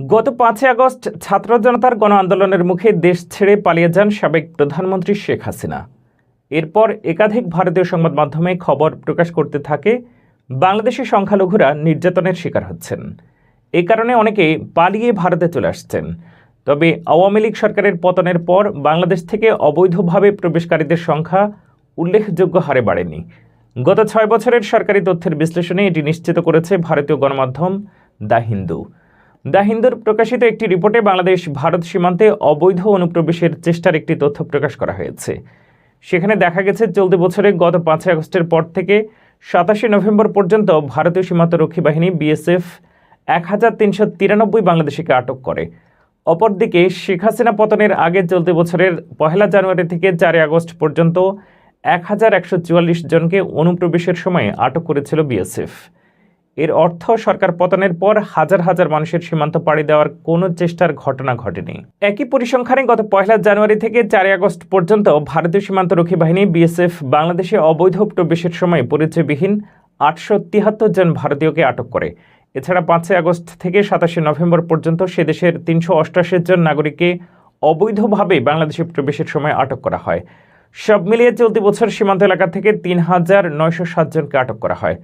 গত পাঁচই আগস্ট ছাত্র জনতার গণ আন্দোলনের মুখে দেশ ছেড়ে পালিয়ে যান সাবেক প্রধানমন্ত্রী শেখ হাসিনা। এরপর একাধিক ভারতীয় সংবাদ মাধ্যমে খবর প্রকাশ করতে থাকে, বাংলাদেশি সংখ্যালঘুরা নির্যাতনের শিকার হচ্ছেন। এ কারণে অনেকে পালিয়ে ভারতে চলে আসছেন। তবে আওয়ামী লীগ সরকারের পতনের পর বাংলাদেশ থেকে অবৈধভাবে প্রবেশকারীদের সংখ্যা উল্লেখযোগ্য হারে বাড়েনি। গত ছয় বছরের সরকারি তথ্যের বিশ্লেষণে এটি নিশ্চিত করেছে ভারতীয় গণমাধ্যম দ্য হিন্দু। দ্য হিন্দুর প্রকাশিত একটি রিপোর্টে বাংলাদেশ, ভারত সীমান্তে অবৈধ অনুপ্রবেশের চেষ্টার একটি তথ্য প্রকাশ করা হয়েছে। সেখানে দেখা গেছে, চলতি বছরে গত পাঁচই আগস্টের পর থেকে সাতাশে নভেম্বর পর্যন্ত ভারতীয় সীমান্তরক্ষী বাহিনী বিএসএফ এক হাজার তিনশো তিরানব্বই বাংলাদেশিকে আটক করে। অপরদিকে, শেখ হাসিনা পতনের আগে চলতি বছরের পহেলা জানুয়ারি থেকে চারই আগস্ট পর্যন্ত এক হাজার একশো চুয়াল্লিশ জনকে অনুপ্রবেশের সময় আটক করেছিল বিএসএফ। এর অর্থ সরকার পতনের পর হাজার হাজার মানুষের সীমান্ত পাড়ি দেওয়ার কোনো চেষ্টার ঘটনা ঘটেনি। একই পরিসংখ্যানে গত পয়লা জানুয়ারি থেকে চারই আগস্ট পর্যন্ত ভারতীয় সীমান্তরক্ষী বাহিনী, বিএসএফ, বাংলাদেশে অবৈধ প্রবেশের সময় পরিচয়বিহীন আটশো তিয়াত্তর জন ভারতীয়কে আটক করে। এছাড়া পাঁচই আগস্ট থেকে সাতাশে নভেম্বর পর্যন্ত সে দেশের তিনশো অষ্টাশি জন নাগরিককে অবৈধভাবে বাংলাদেশে প্রবেশের সময় আটক করা হয়। সব মিলিয়ে চলতি বছর সীমান্ত এলাকা থেকে তিন হাজার নয়শো সাতজনকে আটক করা হয়।